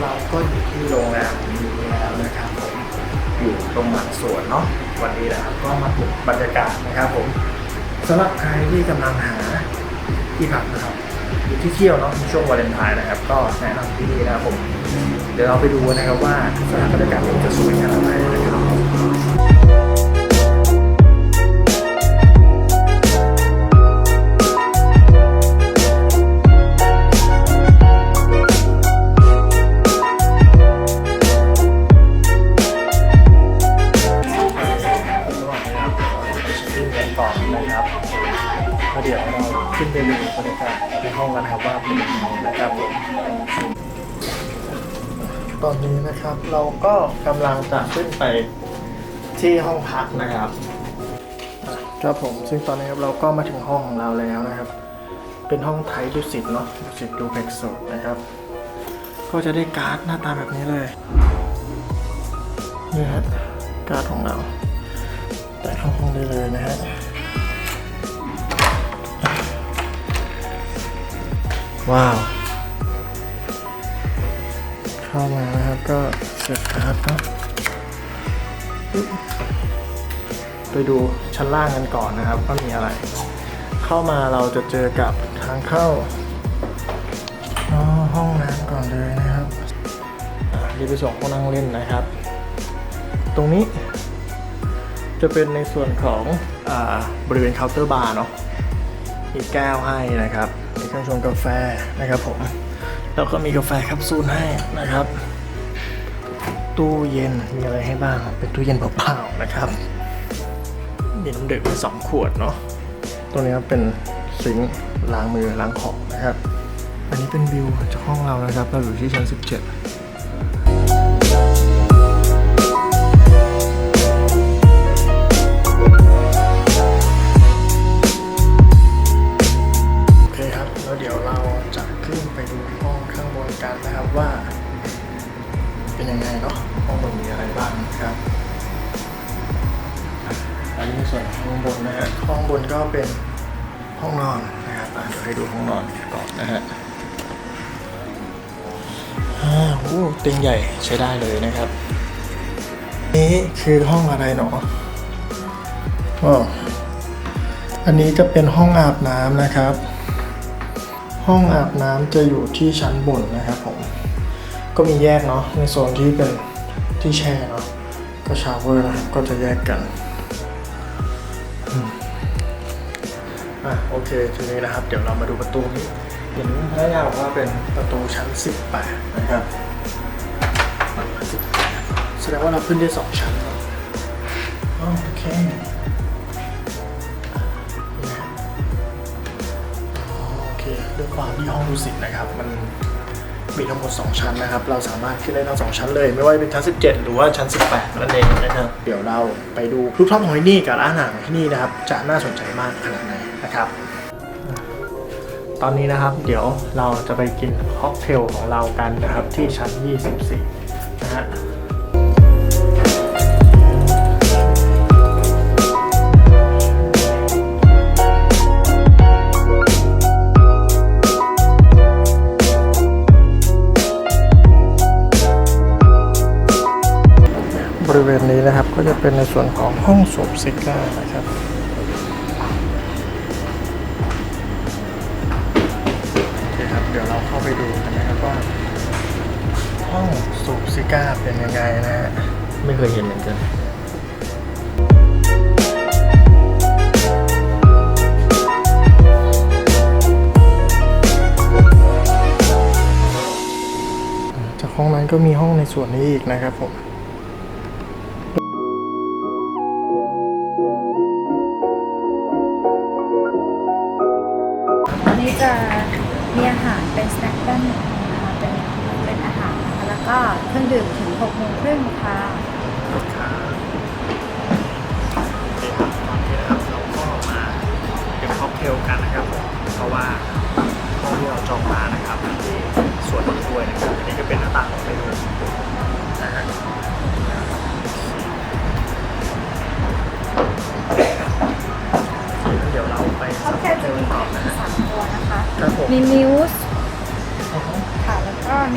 เราก็อยู่ที่โรงแรมนี้แล้วนะครับผมอยู่ตรงหลังสวนเนาะวันนี้นะครับก็มาถูกบรรยากาศนะครับผมสำหรับใครที่กำลังหาที่พักนะครับอยู่ที่เที่ยวเนาะในช่วงวาเลนไทน์นะครับ ก็แนะนำที่นี่นะครับผม เดี๋ยวเราไปดูนะครับว่าสถานบรรยากาศมันจะสวยขนาดไหน ครับผมตอนนี้นะครับเราก็กำลังจะขึ้นไปที่ห้องพักนะครับครับผมซึ่งตอนนี้ครับเราก็มาถึงห้องของเราแล้วนะครับ เป็นห้องไทยดุสิตเนาะดุสิตดูเพกสดนะครับ ก็จะได้การ์ดหน้าตาแบบนี้เลยนี่ฮะการ์ดของเรา แต่เข้าห้องได้เลยนะฮะว้าว เข้ามานะครับก็เสียบการ์ดนะปึ๊บไปดูชั้นล่างกันก่อนนะครับว่ามีอะไร เข้ามาเราจะเจอกับทางเข้าห้องน้ำก่อนเลยนะครับอะเดี๋ยวไปส่งห้องนั่งเล่นนะครับ ตรงนี้จะเป็นในส่วนของอบริเวณเคาน์เตอร์บาร์เนาะมีแก้วให้นะครับ มีเครื่องชงกาแฟนะครับผม แล้วก็มีกาแฟแคปซูลให้นะครับ ตู้เย็นมีอะไรให้บ้าง เป็นตู้เย็นเปล่าๆนะครับมีน้ำดื่มสองขวดเนาะตรงนี้เป็นซิงค์ล้างมือล้างของนะครับ อันนี้เป็นวิวจากห้องเรานะครับ เราอยู่ที่ชั้น 17 ส่วนห้องบนนะฮะห้องบนก็เป็นห้องนอนนะครับเดี๋ยวให้ดูห้องนอนก่อนนะฮะอ่าโอ้เตียงใหญ่ใช้ได้เลยนะครับ นี่คือห้องอะไรเนาะอ๋ออันนี้จะเป็นห้องอาบน้ำนะครับ ห้องอาบน้ำจะอยู่ที่ชั้นบนนะครับผม ก็มีแยกเนาะในโซนที่เป็นที่แช่เนาะก็ชาวเวอร์นะครับก็จะแยกกัน อะโอเคทีนี้นะครับ เดี๋ยวเรามาดูประตูนี้เห็นพนักงานบอกว่าเป็นประตูชั้น 18 นะครับ18แสดงว่าเราขึ้นได้สองชั้นครับอ๋อโอเคโอเคด้วยความที่ห้องดูสิตนะครับ มัน มีทั้งหมด 2 ชั้นนะครับ เราสามารถขึ้นได้ทั้งสองชั้นเลย ไม่ว่าจะเป็นชั้น 17 หรือว่าชั้น 18นั่นเองนะครับ เดี๋ยวเราไปดูรูปภาพของที่นี่กับร้านอาหารของที่นี่นะครับ จะน่าสนใจมากขนาดไหนนะครับ ตอนนี้นะครับ เดี๋ยวเราจะไปกินค็อกเทลของเรากันนะครับที่ชั้น 24 นะฮะ ริเวณนี้นะครับ ก็จะเป็นในส่วนของห้องสูบซิก้านะครับโอเคครับ เดี๋ยวเราเข้าไปดูกันนะครับว่าห้องสูบซิก้าเป็นยังไงนะฮะไม่เคยเห็นเหมือนกันจากห้องนั้นก็มีห้องในส่วนนี้อีกนะครับผม ก็เครื่องดื่มถึง6โมงครึ่งค่ะครับโอเคครับตอนนี้นะครับเราก็มาเก็บค็อกเทลกันนะครับผมเพราะว่าห้องที่เราจองมานะครับที่สวนต้นกล้วยนะครับอันนี้ก็เป็นหน้าต่างของเมนูนะฮะงั้นเดี๋ยวเราไปค็อสักบเทลจะมีต่อนะฮะสามตัวนะคะ ครับผม มีมิวส์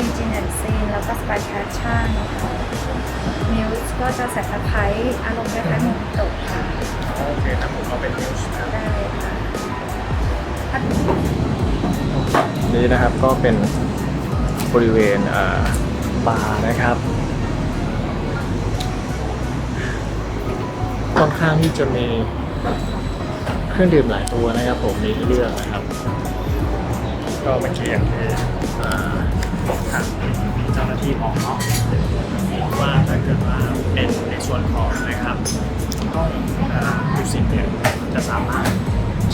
มีจินแอนซีนแล้วก็สไปแพชชั่นค่ะมิวส์ก็จะใส่ตะไคร้อารมณ์คล้ายๆหมูตกค่ะ โอเคครับผมเอาเป็นนิวส์ครับได้ค่ะถ้านี่นะครับก็เป็นบริเวณอ่าบาร์นะครับ ค่อนข้างที่จะมีเครื่องดื่มหลายตัวนะครับผมมีให้เลือกนะครับ ก็เมื่อกี้อย่างที่ บอกทางเจ้าหน้าที่บอกเนาะว่าถ้าเกิดว่าเป็นในส่วนของนะครับต้องดูสิเนี่ยจะสามารถ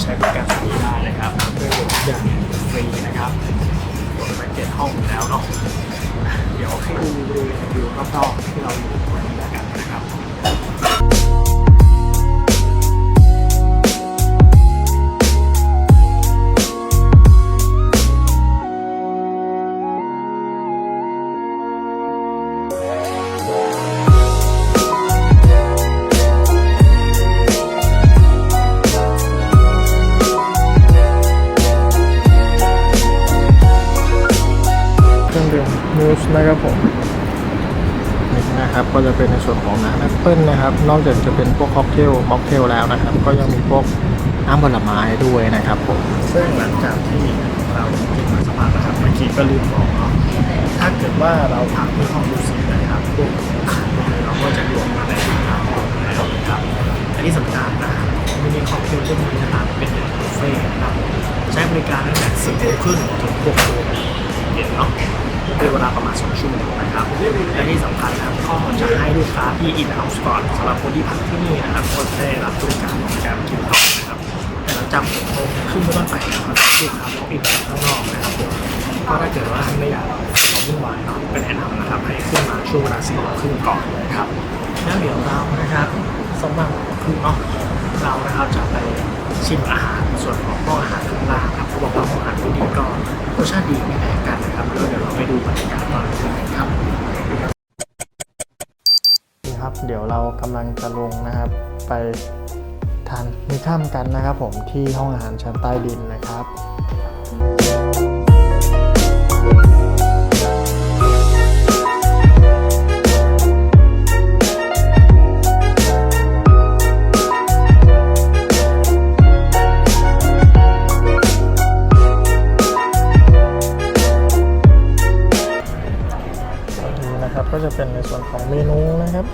ใช้บริการตรงนี้ได้นะครับเพื่อทุกอย่างฟรีนะครับกดไปเจ็ตห้องแล้วเนาะเดี๋ยวให้ดูดูวิวรอบๆที่เราอยู่ตรงนี้นะ นะครับนอกจากจะเป็นพวกค็อกเทลม็อกเทลแล้วนะครับ ก็ยังมีพวกน้ำผลไม้ด้วยนะครับผมซึ่งหลังจากที่เรากินมาสักพักนะครับเมื่อกี้ก็ลืมบอกเนาะถ้าเกิดว่าเราพักที่ห้องดูสินะครับพวกอาหารพวกนี้เราก็จะรวมมาในราคาห้องแล้วนะครับอันนี้สำคัญนะครับมินิค็อกเทลพวกนี้นะครับเป็นบุฟเฟ่ต์นะครับใช้บริการตั้งแต่สี่โมงครึ่งถึงหกโมงเย็นเนาะ เป็นเวลาประมาณ 2 ชั่วโมงนะครับและที่สำคัญนะครับข้อจะให้ลูกค้าที่อินเ u าส์ก่อนสำหรับคนที่พักที่นี่นะครับก็จะได้รับบริการในการกินต่อนะครับแต่หลังจากหกโมงครึ่งเป็นต้นไปนะครับลูกค้าล็อกอินจากข้างนอกนะครับผมก็ถ้าเกิดว่าไม่อยากรอวุ่นวายเนาะเป็นแนะนำนะครับให้ขึ้นมาช่วงเวลาสี่โมงครึ่งก่อนนะครับแล้วเดี๋ยวเรานะครับสำหรับครึ่งเนาะเรานะครับจะไป ชิมอาหารส่วนของห้องอาหารข้างล่างครับเขาบอกว่าห้องอาหารที่นี่ก็รสชาติดีไม่แพ้กันนะครับแล้วเดี๋ยวเราไปดูบรรยากาศตอนคืนกันครับนี่ครับ เดี๋ยวเรากำลังจะลงนะครับ ไปทานมื้อค่ำกันนะครับ ผมที่ห้องอาหารชั้นใต้ดินนะครับ เป็นในส่วนของเมนูนะครับ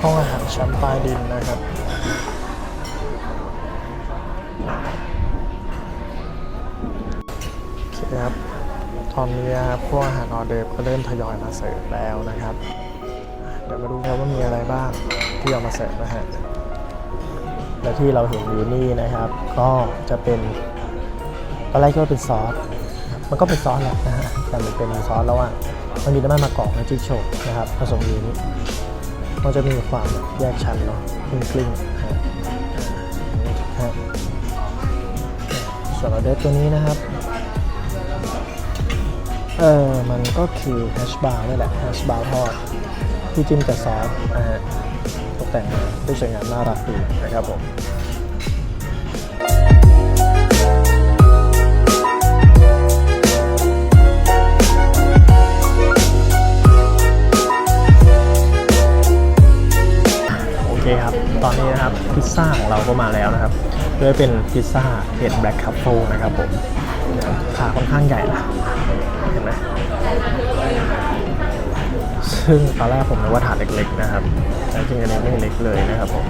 ห้องอาหารชั้นใต้ดินนะครับโอเคครับตอนนี้นะครับพวกอาหารออเดิร์ฟก็เริ่มทยอยมาเสิร์ฟแล้วนะครับ เดี๋ยวมาดูครับว่ามีอะไรบ้างที่เอามาเสิร์ฟนะฮะและที่เราเห็นอยู่นี่นะครับ ก็จะเป็นอนแรกก็ว่าเป็นซอส มันก็เป็นซอสแหละนะฮะแต่มันเป็นซอสแล้วอะมันมีน้ำมันมะกอกและจิ๊กโชว์นะครับผสมอยู่นี้มันจะมีความแยกชั้นเนาะกลิ้งกลิ้งๆฮะส่วนออเดอร์ตัวนี้นะครับเออมันก็คือแฮชบาร์นี่แหละแฮชบาร์ทอดที่จิ้มกับซอสนะฮะตกแต่งมาได้สวยงามน่ารักดีนะครับผม ตอนนี้นะครับพิซซ่าของเราก็มาแล้วนะครับโดยเป็นพิซซ่าเห็ดแบล็กคัพเฟิลนะครับผมขาค่อนข้างใหญ่นะเห็นไหมซึ่งตอนแรกผมนึกว่าถาดเล็ก ๆ นะครับแต่จริงๆอันนี้ไม่เล็กเลยนะครับผม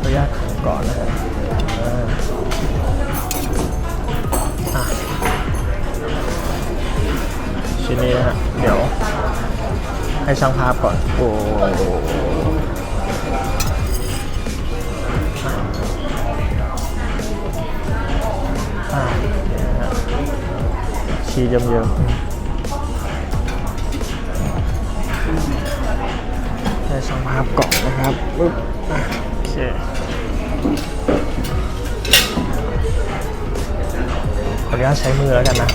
ขออนุญาตก่อนนะครับอ่าอะชิ้นนี้นะฮะเดี๋ยว ให้ช่างภาพก่อน โอ้โหอ่าเนี่ยนะฮะชีเยิ้มๆให้ช่างภาพก่อนนะครับปึ๊บอะโอเคขออนุญาตใช้มือแล้วกันนะ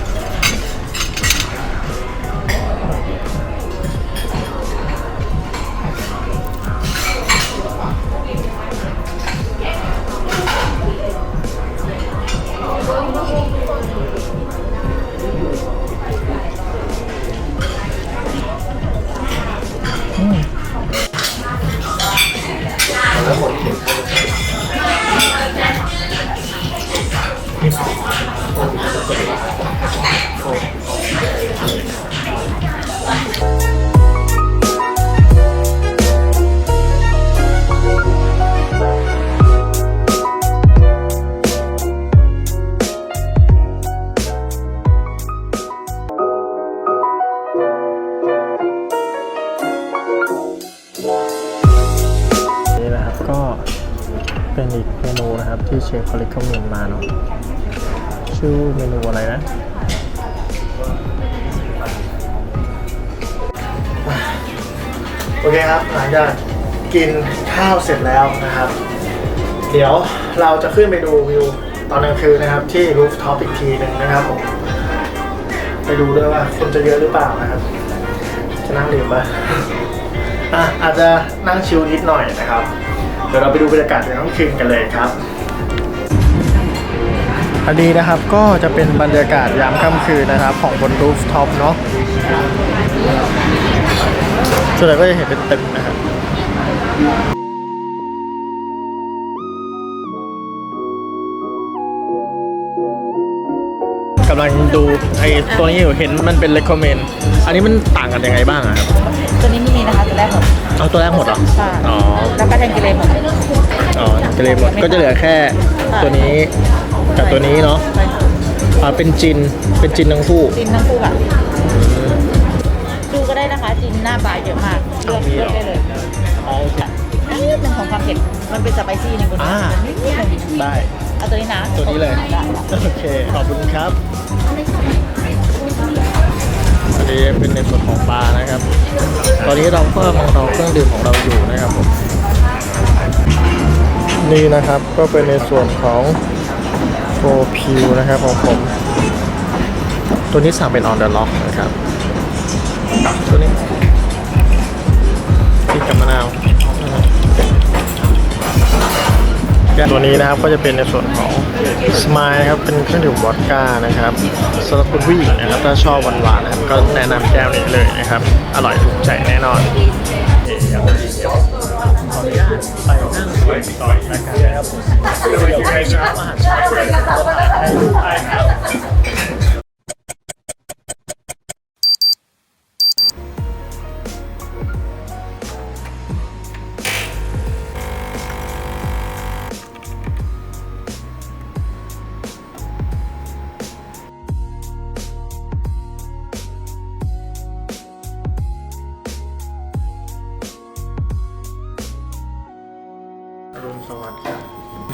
กินข้าวเสร็จแล้วนะครับ เดี๋ยวเราจะขึ้นไปดูวิวตอนกลางคืนนะครับ ที่รูฟท็อปอีกทีหนึ่งนะครับผมไปดูด้วยว่าคนจะเยอะหรือเปล่านะครับ จะนั่งดื่มปะอะอาจจะนั่งชิลนิดหน่อยนะครับ เดี๋ยวเราไปดูบรรยากาศในห้องคืนกันเลยครับอันนี้นะครับก็จะเป็นบรรยากาศยามค่ำคืนนะครับ ของบนรูฟท็อปเนาะส่วนใหญ่ก็จะเห็นเป็นเต็มนะครับำลังดูไอ้ตัวนี้อยู่เห็นมันเป็น recommend อันนี้มันต่างกันยังไงบ้างอะครับตัวนี้ไม่มีนะคะตัวแรกหมดเอาตัวแรกหมดเหรอใช่อ๋อแล้วก็แทงกิเลนหมดอ๋อจะเลยหมดก็จะเหลือแค่ตัวนี้กับตัวนี้เนาะใช่ค่ะอ่าเป็นจินเป็นจินทั้งคู่จินทั้งคู่ค่ะดูก็ได้นะคะจินหน้าบายเยอะมากเลือกมีเลืเหรอกอได้เลยอ๋อโอเคนิดนึงของความเผ็ดมันเป็นสไปซี่ในคนอ่านิดนึงได้ เอาตัวนี้นะตัวนี้เลย ได้ได้โอเค ขอบคุณครับ อันนี้เป็นในส่วนของบาร์นะครับ ตอนนี้เราก็กำลังรอเครื่องดื่มของเราอยู่นะครับผม นี่นะครับก็เป็นในส่วนของโฟพิวนะครับของผม ตัวนี้สั่งเป็นออนเดอะล็อกนะครับ ตัวนี้ ตัวนี้นะครับก็จะเป็นในส่วนของสมายนะครับเป็นเครื่องดื่มวอดก้านะครับสำหรับคุณผู้หญิงนะครับถ้าชอบหวานๆนะครับก็แนะนำแก้วนี้เลยนะครับอร่อยถูกใจแน่นอนขออนุญาตไปนั่งคุยต่ออีกแล้วกันะครับเดี๋ยวไปรับอาหารเช้าให้ดูได้ครับ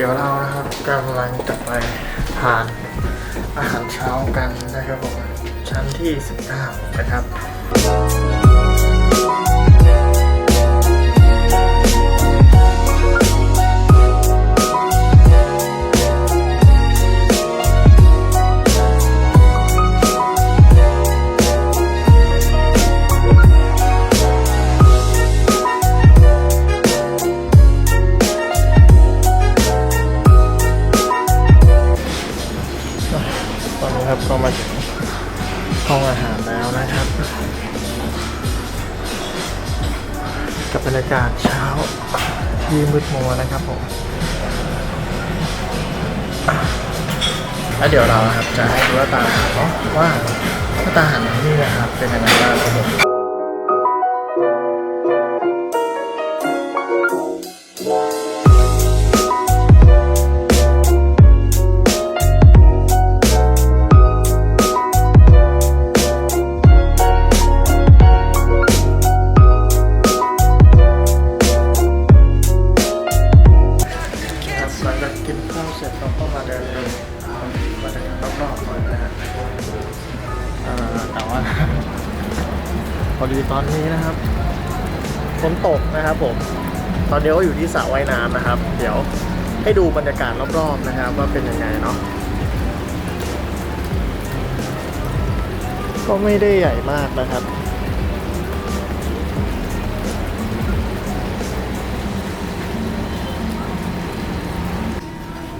ดี๋ยวเรานะครับกำลังจะไปทานอาหารเช้ากันนะครับผมชั้นที่ 19 นะครับ นะครับผมแล้วเดี๋ยวเราครับจะให้ดูหน้าตาอาหารเนาะว่าหน้าตาอาหารที่นี่นะครับเป็นยังไงบ้างครับผม อดีตอนนี้นะครับฝนตกนะครับผม ตอนนี้ก็อยู่ที่สระว่ายน้ำนะครับ เดี๋ยวให้ดูบรรยากาศรอบๆนะครับ ว่าเป็นยังไงเนาะก็ไม่ได้ใหญ่มากนะครับ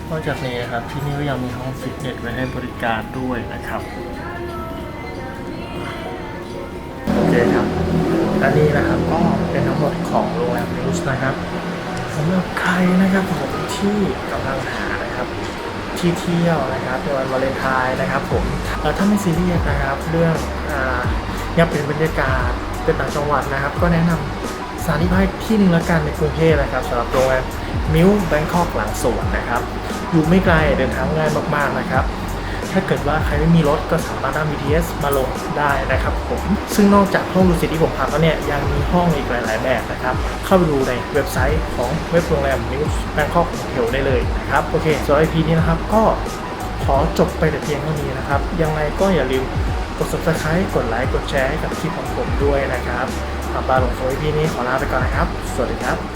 นอกจากนี้นะครับที่นี่ก็ยังมีห้องฟิตเนสไว้ให้บริการด้วยนะครับ และนี่นะครับก็เป็นทั้งหมดของโรงแรมนิวส์นะครับสำหรับใครนะครับผมที่กำลังหานะครับที่เที่ยวนะครับในวันวาเลนไทน์นะครับผมเอ่อถ้าไม่ซีเรียสนะครับเรื่องอ่าอยากเป็นบรรยากาศเป็นต่างจังหวัดนะครับ ก็แนะนำสถานที่พักที่หนึ่งละกันในกรุงเทพนะครับสำหรับโรงแรมมิวแบงคอกหลังสวนนะครับ อยู่ไม่ไกลเดินทางง่ายมากๆนะครับ ถ้าเกิดว่าใครไม่มีรถก็สามารถนั่ง BTS มาลงได้นะครับผม ซึ่งนอกจากห้องดูสิตที่ผมพักแล้วเนี่ยยังมีห้องอีกหลาย ๆ แบบนะครับ เข้าไปดูในเว็บไซต์ของเว็บโรงแรม News Bangkok Hotel ได้เลยนะครับ โอเคสำหรับ EP นี้นะครับก็ขอจบไปแต่เพียงเท่านี้นะครับ ยังไงก็อย่าลืมกด subscribe กดไลค์ กดแชร์ให้กับคลิปของผมด้วยนะครับสำหรับบาหลงโซ EP นี้ขอลาไปก่อนนะครับ สวัสดีครับ